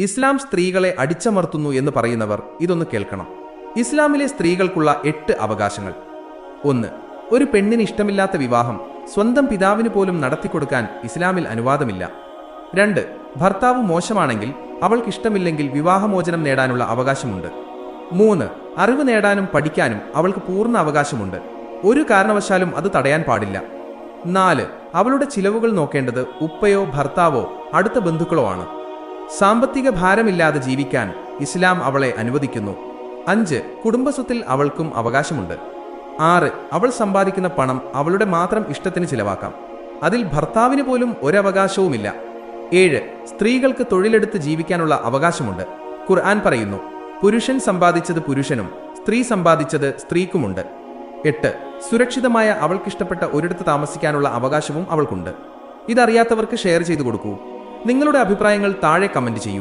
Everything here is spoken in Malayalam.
ഇസ്ലാം സ്ത്രീകളെ അടിച്ചമർത്തുന്നു എന്ന് പറയുന്നവർ ഇതൊന്ന് കേൾക്കണം. ഇസ്ലാമിലെ സ്ത്രീകൾക്കുള്ള എട്ട് അവകാശങ്ങൾ. ഒന്ന് ഒരു പെണ്ണിന് ഇഷ്ടമില്ലാത്ത വിവാഹം സ്വന്തം പിതാവിന് പോലും നടത്തിക്കൊടുക്കാൻ ഇസ്ലാമിൽ അനുവാദമില്ല. രണ്ട് ഭർത്താവ് മോശമാണെങ്കിൽ അവൾക്ക് ഇഷ്ടമില്ലെങ്കിൽ വിവാഹമോചനം നേടാനുള്ള അവകാശമുണ്ട്. മൂന്ന് അറിവ് നേടാനും പഠിക്കാനും അവൾക്ക് പൂർണ അവകാശമുണ്ട്. ഒരു കാരണവശാലും അത് തടയാൻ പാടില്ല. നാല് അവളുടെ ചിലവുകൾ നോക്കേണ്ടത് ഉപ്പയോ ഭർത്താവോ അടുത്ത ബന്ധുക്കളോ ആണ്. സാമ്പത്തിക ഭാരമില്ലാതെ ജീവിക്കാൻ ഇസ്ലാം അവളെ അനുവദിക്കുന്നു. അഞ്ച് കുടുംബസ്വത്തിൽ അവൾക്കും അവകാശമുണ്ട്. ആറ് അവൾ സമ്പാദിക്കുന്ന പണം അവളുടെ മാത്രം ഇഷ്ടത്തിന് ചിലവാക്കാം. അതിൽ ഭർത്താവിന് പോലും ഒരവകാശവുമില്ല. ഏഴ് സ്ത്രീകൾക്ക് തൊഴിലെടുത്ത് ജീവിക്കാനുള്ള അവകാശമുണ്ട്. ഖുർആൻ പറയുന്നു പുരുഷൻ സമ്പാദിച്ചത് പുരുഷനും സ്ത്രീ സമ്പാദിച്ചത് സ്ത്രീക്കുമുണ്ട്. എട്ട് സുരക്ഷിതമായ അവൾക്കിഷ്ടപ്പെട്ട ഒരിടത്ത് താമസിക്കാനുള്ള അവകാശവും അവൾക്കുണ്ട്. ഇതറിയാത്തവർക്ക് ഷെയർ ചെയ്തു കൊടുക്കൂ. നിങ്ങളുടെ അഭിപ്രായങ്ങൾ താഴെ കമന്റ് ചെയ്യൂ.